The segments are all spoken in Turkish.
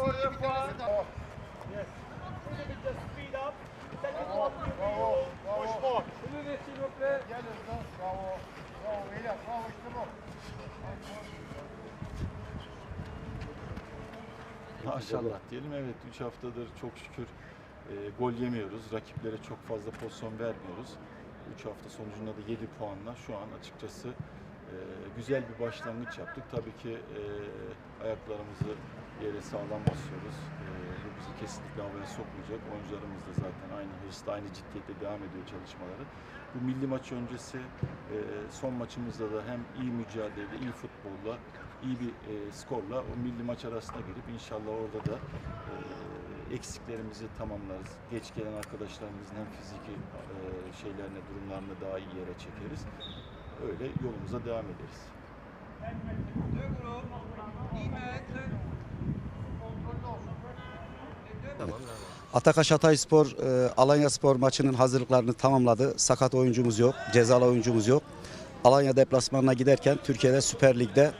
for the daha. Yes. Just speed up. One, you push more. Gel hızlı. Bravo. Bravo beyler. Bravo işte bu. Maşallah diyelim. Evet 3 haftadır çok şükür e, gol yemiyoruz. Rakiplere çok fazla pozisyon vermiyoruz. 3 hafta sonucunda da 7 puanla şu an açıkçası e, güzel bir başlangıç yaptık. Tabii ki e, ayaklarımızı yere sağlam basıyoruz. E, bizi kesinlikle havaya sokmayacak. Oyuncularımız da zaten aynı hırsla, aynı ciddiyette devam ediyor çalışmaları. Bu milli maç öncesi e, son maçımızda da hem iyi mücadele, iyi futbolla, iyi bir e, skorla o milli maç arasına girip inşallah orada da e, eksiklerimizi tamamlarız. Geç gelen arkadaşlarımızın hem fiziki e, şeylerine, durumlarını daha iyi yere çekeriz. Öyle yolumuza devam ederiz. Atakaş Hatayspor e, Alanya Spor maçının hazırlıklarını tamamladı. Sakat oyuncumuz yok, cezalı oyuncumuz yok. Alanya deplasmanına giderken Türkiye'de Süper Lig'de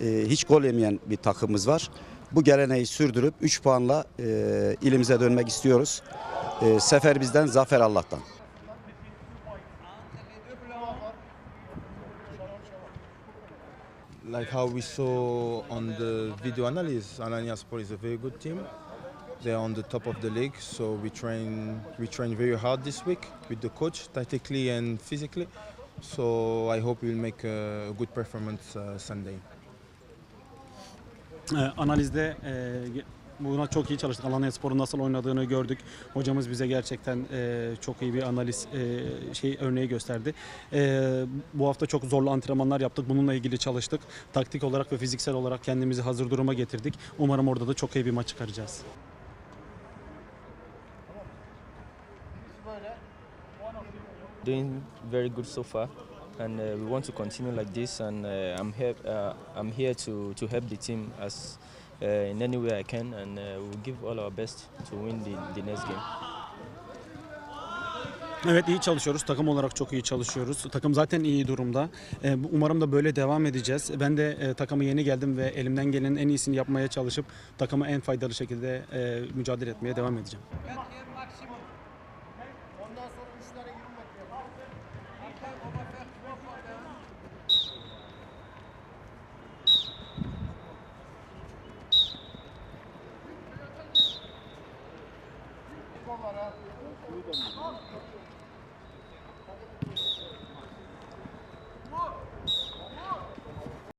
e, hiç gol yemeyen bir takımımız var. Bu geleneği sürdürüp 3 puanla e, ilimize dönmek istiyoruz. E, sefer bizden, zafer Allah'tan. like how we saw on the video analysis, Alanya Sport is a very good team. They are on the top of the league, so we train we train very hard this week with the coach, tactically and physically. So I hope we'll make a good performance uh, Sunday. Ee, analizde e, buna çok iyi çalıştık. Alanya Spor'un nasıl oynadığını gördük. Hocamız bize gerçekten e, çok iyi bir analiz e, şey örneği gösterdi. E, bu hafta çok zorlu antrenmanlar yaptık. Bununla ilgili çalıştık. Taktik olarak ve fiziksel olarak kendimizi hazır duruma getirdik. Umarım orada da çok iyi bir maç çıkaracağız. Doing very good so far and uh, we want to continue like this and uh, I'm here uh, I'm here to, to help the team as uh, in any way I can and uh, we'll give all our best to win the, the next game. Evet iyi çalışıyoruz. Takım olarak çok iyi çalışıyoruz. Takım zaten iyi durumda. E, bu- umarım da böyle devam edeceğiz. Ben de e, takıma yeni geldim ve elimden gelenin en iyisini yapmaya çalışıp takıma en faydalı şekilde e, mücadele etmeye devam edeceğim.